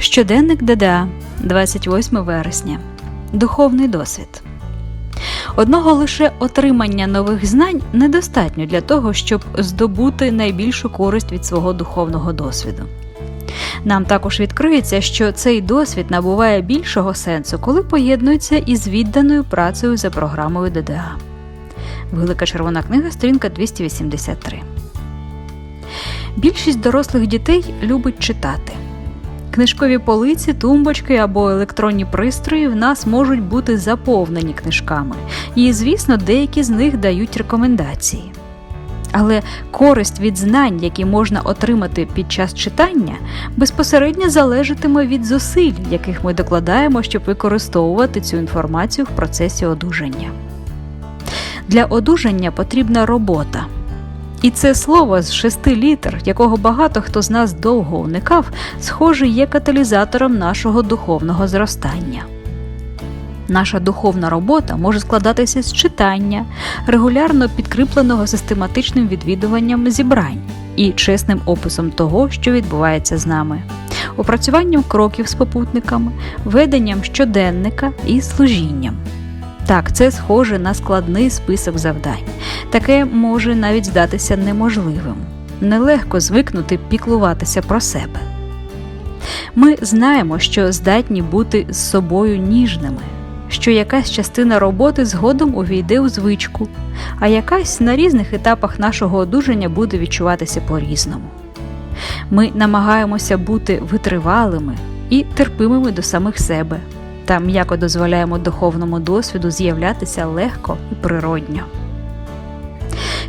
Щоденник ДДА, 28 вересня. Духовний досвід. Одного лише отримання нових знань недостатньо для того, щоб здобути найбільшу користь від свого духовного досвіду. Нам також відкриється, що цей досвід набуває більшого сенсу, коли поєднується із відданою працею за програмою ДДА. Велика червона книга, сторінка 283. Більшість дорослих дітей любить читати. Книжкові полиці, тумбочки або електронні пристрої в нас можуть бути заповнені книжками, і, звісно, деякі з них дають рекомендації. Але користь від знань, які можна отримати під час читання, безпосередньо залежатиме від зусиль, яких ми докладаємо, щоб використовувати цю інформацію в процесі одужання. Для одужання потрібна робота. І це слово з шести літер, якого багато хто з нас довго уникав, схоже, є каталізатором нашого духовного зростання. Наша духовна робота може складатися з читання, регулярно підкріпленого систематичним відвідуванням зібрань і чесним описом того, що відбувається з нами, опрацюванням кроків з попутниками, веденням щоденника і служінням. Так, це схоже на складний список завдань. Таке може навіть здатися неможливим. Нелегко звикнути піклуватися про себе. Ми знаємо, що здатні бути з собою ніжними, що якась частина роботи згодом увійде у звичку, а якась на різних етапах нашого одужання буде відчуватися по-різному. Ми намагаємося бути витривалими і терпимими до самих себе та м'яко дозволяємо духовному досвіду з'являтися легко і природньо.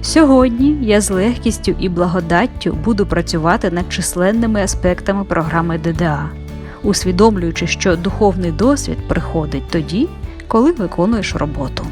Сьогодні я з легкістю і благодаттю буду працювати над численними аспектами програми ДДА, усвідомлюючи, що духовний досвід приходить тоді, коли виконуєш роботу.